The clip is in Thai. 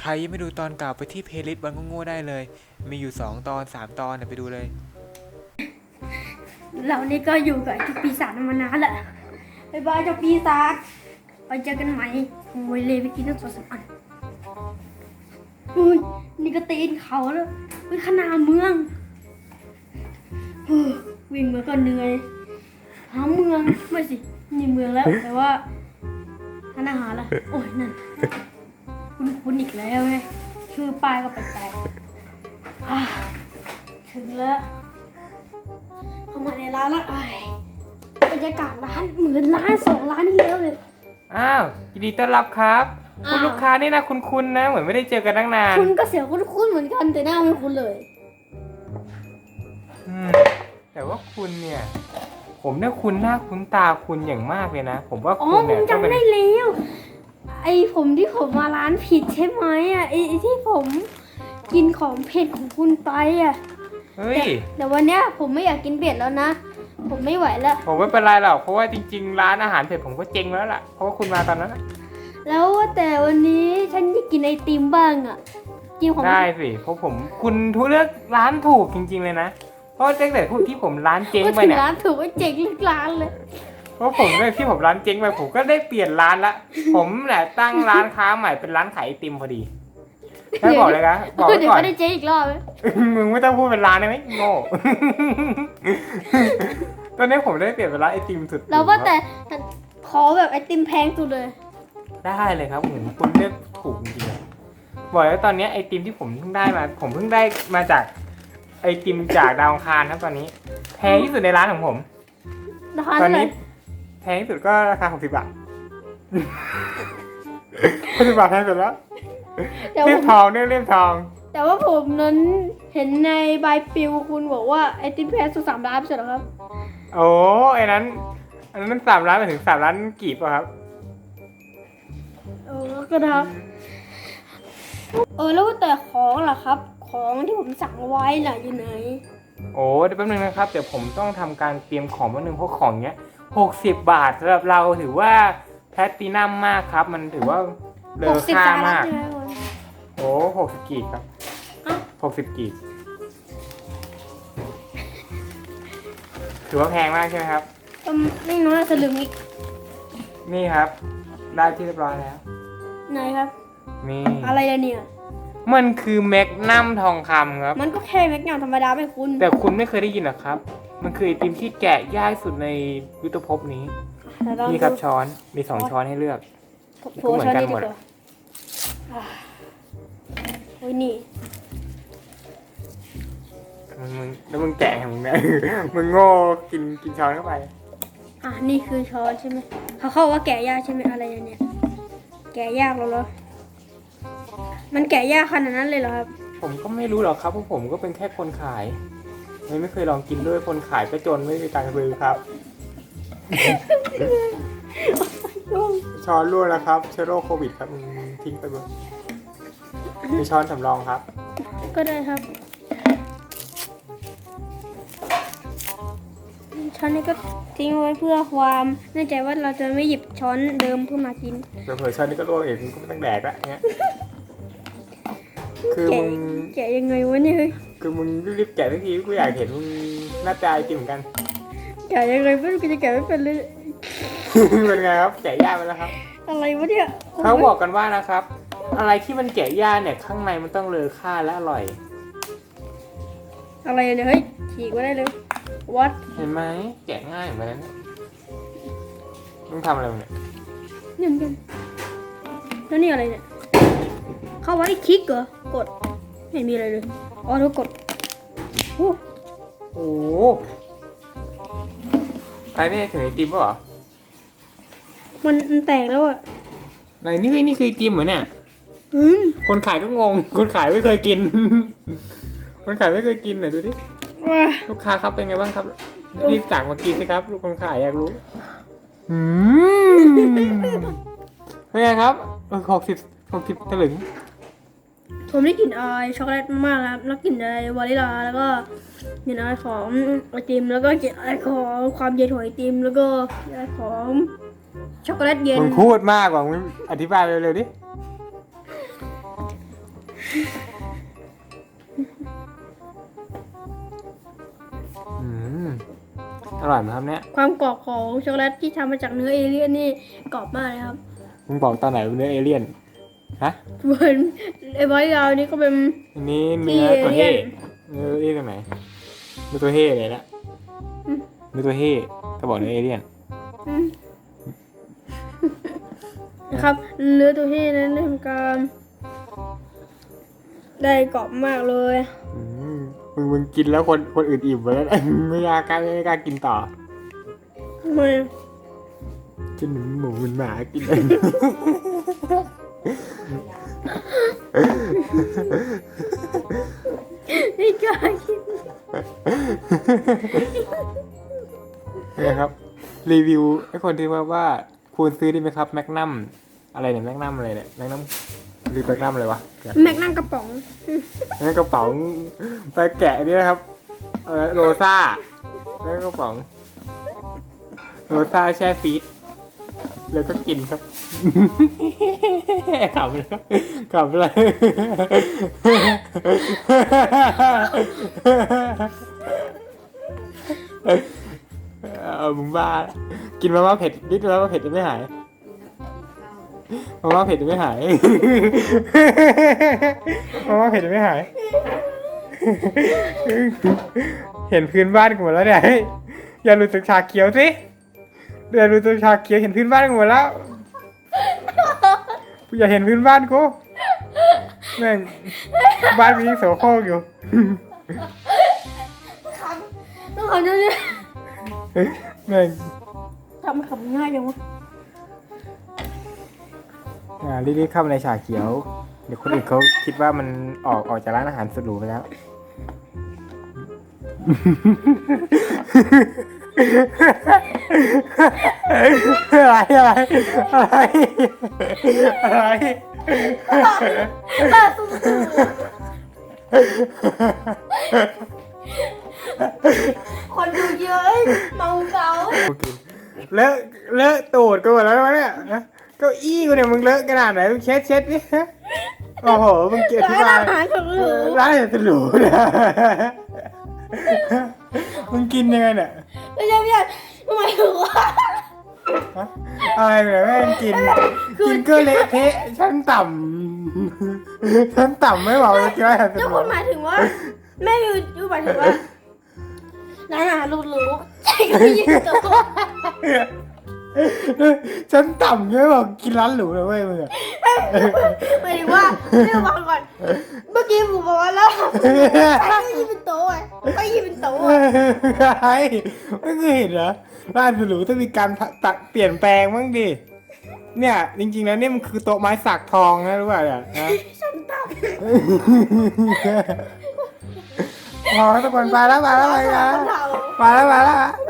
ใครยังไม่ดูตอนเก่าไปที่เพลย์ลิสต์วันโง่ๆได้เลย มีอยู่ 2 ตอน 3 ตอนเนะไปดูเลย เรานี่ก็อยู่กับไอ้เจ้าปีศาจมานานแหละบายบายเจ้าปีศาจไปเจอกันใหม่โอ้ยเลยไปกินทั้งสองสามอันอุ้ยนี่ก็ตีนเขาแล้วไปขนาดเมืองเฮ้อวิ่งมาก็เหนื่อยหาเมืองไม่สินี่เมืองแล้วแต่ว่าทานอาหารล่ะโอ้ยนั่น คุณคุณอีกแล้วไงชื่อป้ายก็แปลกๆอะถึงแล้วเข้ามาในร้านแล้วไอ้บรรยากาศร้านเหมือนร้านสองร้านที่แล้วเลย อ้าวยินดีต้อนรับครับ คุณอ้าว ลูกค้านี่นะคุณๆนะ เหมือนไม่ได้เจอกันตั้งนานคุณก็เสียงคุ้นๆเหมือนกันแต่หน้าไม่คุ้นเลย อืมแต่ว่าคุณเนี่ย ผมเนี่ยคุณหน้าคุ้นตาคุณอย่างมากเลยนะ ผมว่าอ๋อคุณผเนี่ยมต้องเป็จำนได้แล้ว ไอ้ผมที่ผมมาร้านผิดใช่ไหมอะไอ้ไอ้ที่ผมกินของเผ็ดของคุณไปอะเฮ้ย แต่วันเนี้ยผมไม่อยากกินเผ็ดแล้วนะ ผมไม่ไหวแล้ว ผมไม่เป็นไรหรอกเพราะว่าจริง ๆ ร้านอาหารเผ็ดผมก็เจ๊งแล้วล่ะเพราะว่าคุณมาตอนนั้นน่ะแล้วแต่วันนี้ฉันจะกินไอติมบ้างอะกินของได้สิเพราะผมคุณทุเลือกร้านถูกจริง ๆ เลยนะเพราะตั้งแต่ที่ผมร้านเจ๊งก็ไปถึงเนี่ยร้านถูกก็เจ๋งลึกร้านเลย เพราะผมเนี่ยที่ผมร้านเจ๊งไปผมก็ได้เปลี่ยนร้านละ ผมแหละตั้งร้านค้าใหม่เป็นร้านขายไอติมพอดีแค่บอกเลยนะบอกไว้เดี๋ยวก่อน ก็ได้เจ๊งอีกรอบไหมมึงไม่ต้องพูดเป็นร้านได้ไหมโง่ ตอนนี้ผมได้เปลี่ยนเป็นร้านไอติมสุดเราว่าแต่แต่ขอแบบไอติมแพงสุดเลยได้เลยครับผมคุณเลือกถูกจริงๆอะบอกแล้วตอนนี้ไอติมที่ผมเพิ่งได้มา ผมเพิ่งได้มาจากไอติมจากดาวอังคารครับตอนนี้ แพงที่สุดในร้านของผม ราคาตอเท่านไหร่นี้ แพงที่สุดก็ราคา60บาท60บาทแพงสุดแล้วแต่เลี่ว่ายมทองเนี่ยเลี่ยมทองแต่ว่าผมนั้นเห็นในใบปลิวคุณบอกว่าไอติมแพงสุดสามล้านไม่ใช่เหรอครับ โอ้ไอ้นั้นอันนั้นมันสามล้านไปถึงสามล้านกีบป่ะครับ เออก็นะครับเออแล้วว่าแต่ของล่ะครับ ของที่ผมสั่งไว้น่ะอยู่ไหน โอ้เดี๋ยวแป๊บนึงนะครับ เดี๋ยวผมต้องทำการเตรียมของแป๊บนึงเพราะของเนี้ย หกสิบบาทสำหรับเราถือว่าแพลตตินัมมากครับ มันถือว่าเลหอกสิบค่าสามล้ามานกใช่ไหมคุณโอ้หกสิบกีบครับอ้าวหกสิบกีบถือว่าแพงมากใช่ไหมครับก็ไม่น้อยสลึงอีกนี่ครับ ได้ที่เรียบร้อยแล้ว ไหนครับ นี่ อะไรล่ะเนี่ย มันคือแมกนัมทองคำครับ มันก็แค่แม็กยางธรรมดาไม่คุณแต่คุณไม่เคยได้ยินหรอครับ มันคือไอติมที่แกะยากที่สุดในยุทธภพนี้ แต่ลองนี่ดูครับช้อนมีสองช้อนให้เลือก โผล่ช้อนนี้ก็เหมืดีอนกันหมดกว่าอ่าโอ้ยนี่ มึงมึงแล้วมึงแกะของมึงเนี่ย มึงโง่กินกินช้อนเข้าไป อะนี่คือช้อนใช่ไหมเขาเข้าว่าแกะยากใช่ไหมอะไรเนี่ยแกะยากแล้วเหรอมันแกะยากขนาดนั้นเลยเหรอครับ ผมก็ไม่รู้หรอกครับเพราะผมก็เป็นแค่คนขาย ไม่ไม่เคยลองกินด้วยคนขายก็จนไม่มีตังค์ซื้อครับ ช้อนรั่วแล้วครับเชื้อโรคโควิดครับมึงทิ้งไปเบอมีช้อนสำรองครับ ก็ได้ครับช้อนนี้ก็ทิ้งไว้เพื่อความแน่ใจว่าเราจะไม่หยิบช้อนเดิมเพื่อมากิน เผื่อๆช้อนนี้ก็ร่วงเองมึงก็ไม่ต้องแดกละเงี้ยคือแกะมึง แกะยังไงวะเนี่ยเฮ้ย คือมึงรีบๆแกะทักทีกูอยากเห็นมึงหน้าตาไอติมเหมือนกัน แกะยังไงไม่รู้กูจะแกะไม่เป็นเลย เป็นไงครับแกะยากไปแล้วครับอะไรวะเนี่ยเขาบอกกันว่านะครับ อะไรที่มันแกะยากเนี่ยข้างในมันต้องเลอค่าและอร่อย อะไรเนี่ยเฮ้ยฉีกมาได้เลยวัดเห็นไหมแกะง่ายเหมือนกันนะมึงทำอะไรมึงเนี่ยนี่เหมือนกันแล้วนี่อะไรเนี่ย เข้าไว้คลิกเหรอกด ไม่เห็นมีอะไรเลย อ๋อทุกกดโอ้โอ้โหไอ้นี่ถึงไอติมปะเหรอมันมันแตกแล้วอะไหนนี่นี่คือไอติมเหมือนเนี่ย อืมคนขายก็งง คนขายไม่เคยกิน คนขายไม่เคยกินไหนดูดิ ว้าลูกค้าครับเป็นไงบ้างครับ รีบสั่งมากินสิครับ ลูกคนขายอยากรู้ อืมเป็นไงครับหกสิบหกสิบถลึง ผมได้กลิ่นอายช็อกโกแลตมากครับแล้วกลิ่นอายวานิลลาแล้วก็กลิ่นอายของไอติม แล้วก็กลิ่นอายของความเย็นของไอติม แล้วก็กลิ่นอายของช็อกโกแลตเย็นมึงพูดมากกว่ามึงอธิบายเร็วๆดิอืมอร่อยไหมครับเนี่ยความกรอบของช็อกโกแลตที่ทำมาจากเนื้อเอเลี่ยนนี่กรอบมากเลยครับมึงบอกตอนไหนเป็นเนื้อเอเลี่ยน ฮะเหมือนไอ้ไวท์ยาวนี่ก็เป็น อันนี้เนื้อตัวที่เฮ่เอเลี่ยนเนื้อเอเลี่ยนตรงไหนเนื้อตัวเฮ่เลยนะอืม เนื้อตัวเฮ่ถ้าบอกเนื้อเอเลี่ยนอืมนะครับเนื้อตัวที่นั้นทำการได้กรอบมากเลย อืมมึงมึงกินแล้วคนคนอื่นอิ่มไปแล้วไม่กล้ากล้าไม่กล้ากินต่อทำไมจะหนุนหมูเหมือนหมากิน ไม่กล้ากินนะครับ รีวิวให้คนที่ว่าว่าควรซื้อดีไหมครับแมกนัมอะไรเนี่ยแมกนัมอะไรเนี่ยแมกนัมหรือแมกนัมอะไรวะแม็กนั่งกระป๋องนั่นกระเป๋าไปแกะนี่นะครับเออโรซ่าแล้วกระป๋องโรซ่าแช่ฟีด แล้วก็กินครับขำเลยขำเลยเออมึงบ้า กินมาม่าเผ็ดนิดมาม่าเผ็ดจะไม่หายมาม่าเผ็ดจะไม่หายมาม่าเผ็ดจะไม่หาย เห็นพื้นบ้านกูหมดแล้วเนี่ยเฮ้ยอย่าหลุดจากฉากเขียวสิ อย่าหลุดจากฉากเขียวเห็นพื้นบ้านกูหมดแล้วอย่าเห็นพื้นบ้านกูแม่งบ้านมีโสโครกอยู่ต้องขอโทษด้วยแม่งทำให้ขำง่ายจังวะอ่ารีบๆเข้ามาในฉากเขียว เดี๋ยวคนอื่นเขาคิดว่ามันออกออกจากร้านอาหารสุดหรูไปแล้ว อะไรอะไรอะไรอะไรล่าสุดคนดูเยอะเมาเกาเลอะเลอะตูดกูหมดแล้ววะเนี่ยนะเก้าอี้กูเนี่ยมึงเลอะขนาดไหนมึงเช็ดเช็ดดิโอ้โหมึงเกลียดที่ร้าบ้านอาหารของหนูร้านอาหารสุดหรูนี่ย มึงกินยังไงเนี่ยไม่ใช่ไม่ใช่หมายถึงว่า ฮะอะไรเนี่ยแม่งกินกินก็เละเทะชั้นต่ำชั้นต่ำไม่บอกเลยกินอาหารสุดเจ้าหครูนหมายถึงว่า แม่ยูยูหมายถึงว่าร้านอาหารหรูๆใช่ก็ไม่ยืนตั วชั้นต่ำไม่บอกกินร้านหรูเลยเว้ยมึงอะหมายถึงว่าเรื่องฟังก่อน เมื่อกี้ผมบอกว่าแล้วใช่ก็ยืนเป็นโต๊ะไงก็ยืนเป็นโต๊ะอะไอ้ไม่เคยเห็นเหรอร้านหรูๆต้องมีการตัดเปลี่ยนแปลงบ้างดิเนี่ย จริงๆแล้วเนี่ยมันคือโต๊ะไม้สักทองนะรู้ป่ะเนี่ยนะฉันตามพอทุกคนไปแล้วไปแล้วไปแล้วคำถามไปแล้วไปแล้วค